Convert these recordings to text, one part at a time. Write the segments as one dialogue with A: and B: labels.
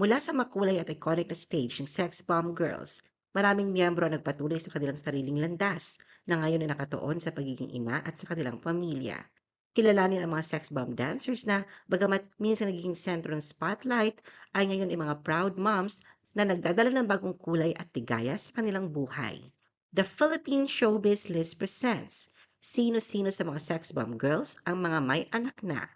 A: Mula sa makulay at iconic na stage ng Sex Bomb Girls, maraming miyembro ang nagpatuloy sa kanilang sariling landas na ngayon ay nakatuon sa pagiging ina at sa kanilang pamilya. Kilalanin ang mga sex bomb dancers na bagamat minsan nagiging sentro ng spotlight ay ngayon ay mga proud moms na nagdadala ng bagong kulay at tigaya sa kanilang buhay. The Philippine Showbiz List presents Sino-sino sa mga sex bomb girls ang mga may anak na?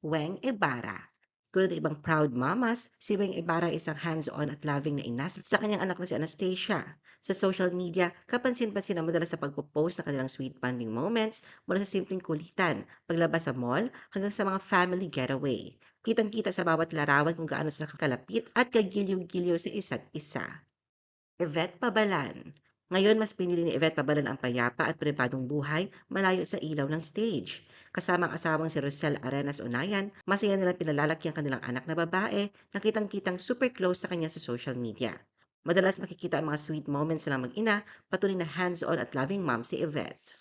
A: Weng Ibarra tulad ng ibang proud mamas, si Weng ay isang hands-on at loving na ina sa kanyang anak na si Anastasia. Sa social media, kapansin-pansin ang madalas sa pagpo-post ng kanilang sweet bonding moments mula sa simpleng kulitan, paglabas sa mall, hanggang sa mga family getaway. Kitang-kita sa bawat larawan kung gaano sila kakalapit at kagiliw-giliw sa isa't isa. Yvette Pabalan ngayon, mas pinili ni Yvette Pabalan ang payapa at pribadong buhay malayo sa ilaw ng stage. Kasama ang asawang si Rosel Arenas Unayan, masaya nilang pinalalaki ang kanilang anak na babae na kitang-kitang super close sa kanya sa social media. Madalas makikita ang mga sweet moments ng mag-ina, patuloy na hands-on at loving mom si Yvette.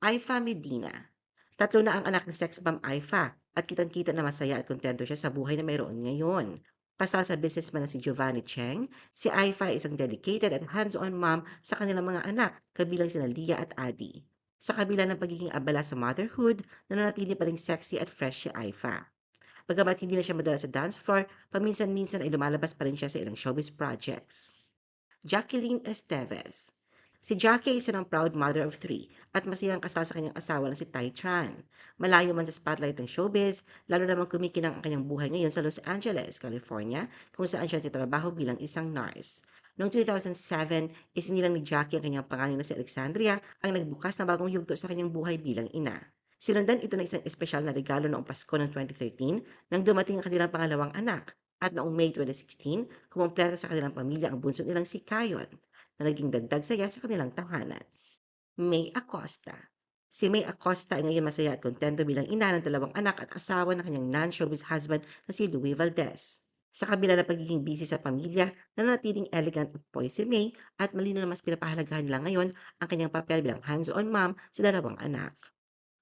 A: Aifa Medina Tatlo na ang anak ni sex bomb Aifa at kitang-kita na masaya at kontento siya sa buhay na mayroon ngayon. Kasal sa businessman na si Giovanni Cheng, si Aifa ay isang dedicated at hands-on mom sa kanilang mga anak, kabilang sina Lia at Adi. Sa kabila ng pagiging abala sa motherhood, nananatili pa rin sexy at fresh si Aifa. Bagamat hindi na siya madala sa dance floor, paminsan-minsan ay lumalabas pa rin siya sa ilang showbiz projects. Jacqueline Esteves Si Jackie ay isa ng proud mother of three at masayang kasal sa kanyang asawa na si Tai Tran. Malayo man sa spotlight ng showbiz, lalo namang kumikinang ang kanyang buhay ngayon sa Los Angeles, California, kung saan siya titrabaho bilang isang nurse. Noong 2007, isinilang ni Jackie ang kanyang pangalan na si Alexandria ang nagbukas na bagong yugto sa kanyang buhay bilang ina. Sinundan ito ng isang espesyal na regalo noong Pasko ng 2013 nang dumating ang kanilang pangalawang anak at noong May 2016, kumumpleto sa kanilang pamilya ang bunso nilang si Kayon na naging dagdag saya sa kanilang tahanan. May Acosta Si May Acosta ay ngayon masaya at kontento bilang ina ng dalawang anak at asawa ng kanyang non-showbiz husband na si Louis Valdez. Sa kabila ng pagiging busy sa pamilya, nanatiling elegant at poise si May at malino na mas pinapahalagahan lang ngayon ang kanyang papel bilang hands-on mom sa dalawang anak.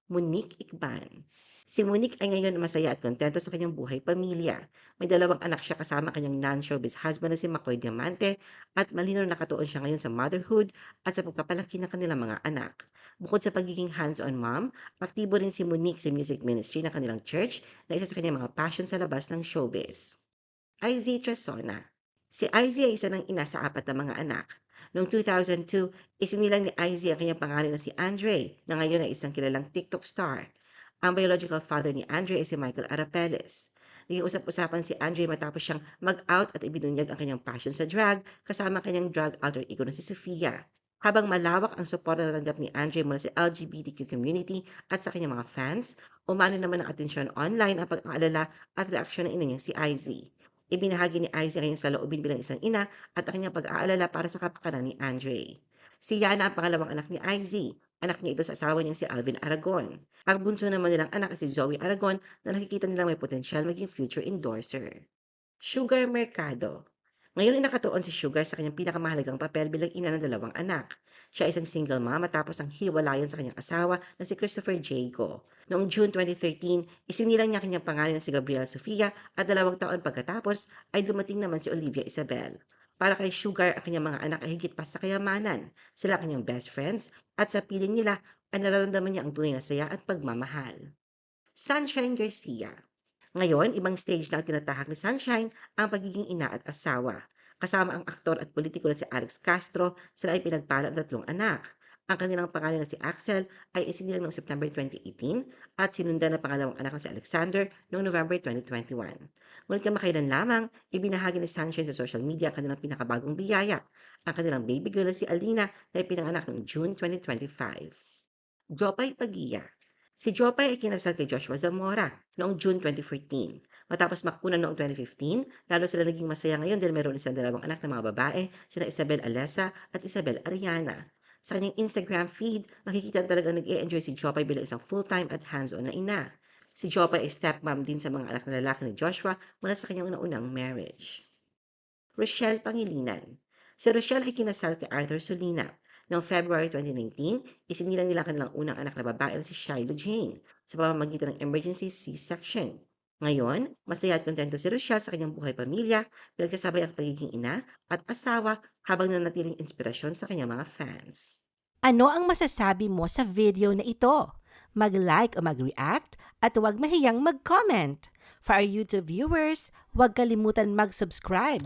A: Monique Ikban Si Monique ay ngayon masaya at kontento sa kanyang buhay pamilya. May dalawang anak siya kasama kanyang non-showbiz husband na si Makoy Diamante at malinaw nakatuon siya ngayon sa motherhood at sa pagpapalaki ng kanilang mga anak. Bukod sa pagiging hands-on mom, aktibo rin si Monique sa music ministry ng kanilang church na isa sa kanyang mga passion sa labas ng showbiz. IZ Tresona Si IZ ay isa ng ina sa apat na mga anak. Noong 2002, isinilang ni IZ ang kanyang pangalan na si Andre na ngayon ay isang kilalang TikTok star. Ang biological father ni Andre ay si Michael Arapeles. Naging usap-usapan si Andre matapos siyang mag-out at ibinunyag ang kanyang passion sa drag kasama kanyang drag alter ego na si Sofia. Habang malawak ang suporta na natanggap ni Andre mula sa LGBTQ community at sa kanyang mga fans, umano naman ang atensyon online ang pag-aalala at reaksyon ng ina niya si IZ. Ibinahagi ni IZ ang kanyang saloobin bilang isang ina at ang kanyang pag-aalala para sa kapakanan ni Andre. Si Yana ang pangalawang anak ni IZ Anak niya ito sa asawa niya si Alvin Aragon. Ang bunso naman nilang anak ay si Zoe Aragon na nakikita nilang may potensyal maging future endorser. Sugar Mercado ngayon ay nakatuon si Sugar sa kanyang pinakamahalagang papel bilang ina ng dalawang anak. Siya ay isang single mom matapos ang hiwalayan sa kanyang asawa na si Christopher Jago. Noong June 2013, isinilang niya kanyang pangalan si Gabriela Sofia at dalawang taon pagkatapos ay dumating naman si Olivia Isabel. Para kay Sugar, ang kanyang mga anak ay higit pa sa kayamanan. Sila kanyang best friends at sa piling nila ay nararamdaman niya ang tunay na saya at pagmamahal. Sunshine Garcia Ngayon, ibang stage na ang tinatahak ni Sunshine ang pagiging ina at asawa. Kasama ang aktor at politiko na si Alex Castro, sila ay pinagpala ng tatlong anak. Ang kanilang pangalan na si Axel ay isinilang noong September 2018 at sinundan ng pangalawang anak na si Alexander noong November 2021. Ngunit kamakailan lamang, ibinahagi ni Sunshine sa social media ang kanilang pinakabagong biyaya, ang kanilang baby girl na si Alina na ipinanganak noong June 2025. Jopay Pagia Si Jopay ay kinasal kay Joshua Zamora noong June 2014. Matapos makunan noong 2015, lalo sila naging masaya ngayon dahil meron isang dalawang anak na mga babae, sina Isabel Alessa at Isabel Ariana. Sa kanyang Instagram feed, makikita talaga nag-e-enjoy si Jopay bilang isang full-time at hands-on na ina. Si Jopay ay stepmom din sa mga anak na lalaki ni Joshua mula sa kanyang naunang marriage. Rochelle Pangilinan Si Rochelle ay kinasal kay Arthur Solina. Noong February 2019, isinilang nila kanilang unang anak na babae na si Shiloh Jane sa pamamagitan ng emergency C-section. Ngayon, masaya at kontento si Rochelle sa kanyang buhay pamilya dahil kasabay ang pagiging ina at asawa habang nanatiling inspirasyon sa kanyang mga fans.
B: Ano ang masasabi mo sa video na ito? Mag-like o mag-react at huwag mahiyang mag-comment. For our YouTube viewers, huwag kalimutan mag-subscribe